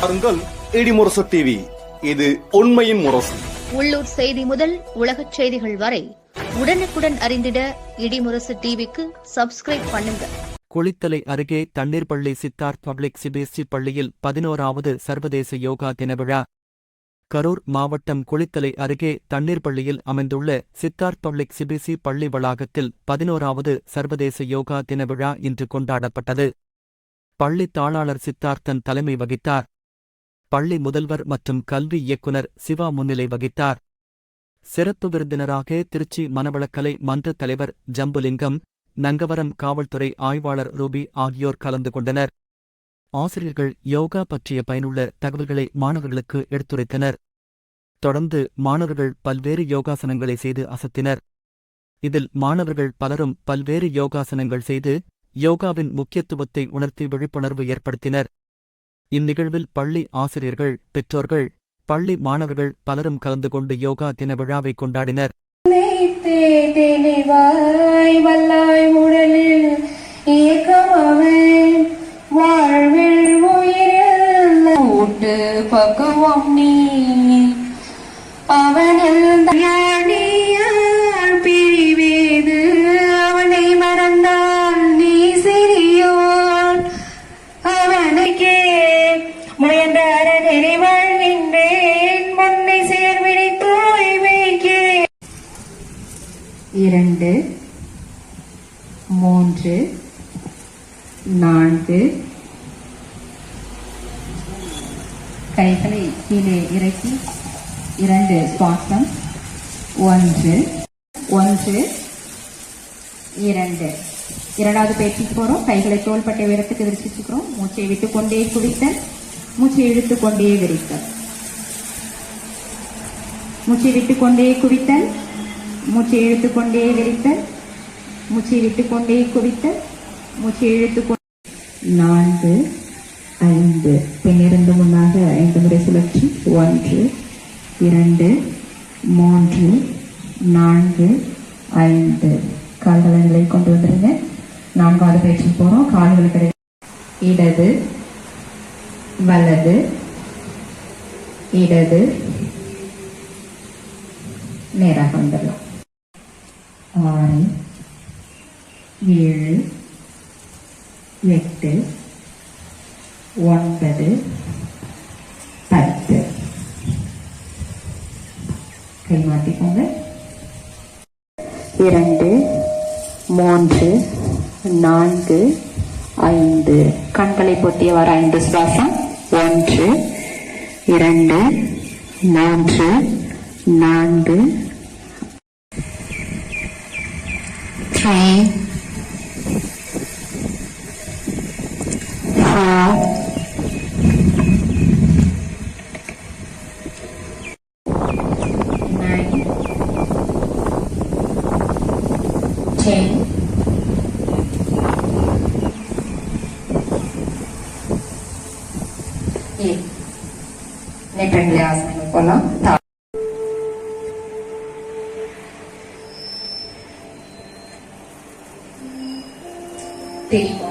பாருங்கள் இடிமுரசு டிவி இது உண்மையின் முரசு. உள்ளூர் செய்தி முதல் உலகச் செய்திகள் வரை உடனுக்குடன் அறிந்திட இடிமுரசு டிவிக்கு சப்ஸ்கிரைப் பண்ணுங்க. குளித்தலை அருகே தண்ணீர் பள்ளி சித்தார்த் பப்ளிக் சிபிஎஸ்இ பள்ளியில் பதினோராவது சர்வதேச யோகா தின விழா. கரூர் மாவட்டம் குளித்தலை அருகே தண்ணீர் பள்ளியில் அமைந்துள்ள சித்தார்த் பப்ளிக் சிபிஎஸ்இ பள்ளி வளாகத்தில் பதினோராவது சர்வதேச யோகா தின விழா இன்று கொண்டாடப்பட்டது. பள்ளி தாளாளர் சித்தார்த்தன் தலைமை வகித்தார். பள்ளி முதல்வர் மற்றும் கல்வி இயக்குனர் சிவா முன்னிலை வகித்தார். சிறப்பு விருந்தினராக திருச்சி மனவளக்கலை மன்ற தலைவர் ஜம்புலிங்கம் நங்கவரம் காவல்துறை ஆய்வாளர் ரூபி ஆகியோர் கலந்து கொண்டனர். ஆசிரியர்கள் யோகா பற்றிய பயனுள்ள தகவல்களை மாணவர்களுக்கு எடுத்துரைத்தனர். தொடர்ந்து மாணவர்கள் பல்வேறு யோகாசனங்களை செய்து அசத்தினர். இதில் மாணவர்கள் பலரும் பல்வேறு யோகாசனங்கள் செய்து யோகாவின் முக்கியத்துவத்தை உணர்த்தி விழிப்புணர்வு ஏற்படுத்தினர். இந்நிகழ்வில் பள்ளி ஆசிரியர்கள் பெற்றோர்கள் பள்ளி மாணவர்கள் பலரும் கலந்து கொண்டு யோகா தின விழாவை கொண்டாடினர். வைத்தே இரண்டு மூன்று நான்கு. கைகளை கீழே இறக்கி இரண்டு சுவாசம் ஒன்று ஒன்று இரண்டு. இரண்டாவது பயிற்சிக்கு போகிறோம் கைகளை தோள்பட்டை உயரத்துக்கு விரிச்சிச்சுக்கிறோம் மூச்சை விட்டுக்கொண்டே குடித்தல் மூச்சை இழுத்துக்கொண்டே விரித்தல். மூச்சை விட்டுக்கொண்டே குவித்தல் மூச்சை இழுத்துக்கொண்டே விரித்தல் மூச்சை விட்டுக்கொண்டே குவித்தல் மூச்சை இழுத்துக்கொண்டே நான்கு ஐந்து. பின்னிருந்து முன்னாக ஐந்து முறை சுழற்சி. ஒன்று இரண்டு மூன்று நான்கு ஐந்து. கால்களை நிலை கொண்டு வந்துருங்க. நான்காவது பயிற்சி போறோம். கால்கள் கிடையாது இடது வலது இடது நேராக வந்துடலாம். ஆறு ஏழு எட்டு ஒன்பது பத்து. கை மாட்டிக்கோங்க இரண்டு மூன்று நான்கு ஐந்து. கண்களை பொத்தியவாறு ஐந்து சுவாசம். ஒன்று இரண்டு மூன்று நான்கு three, four, nine, ten, eight. Next, last, follow. del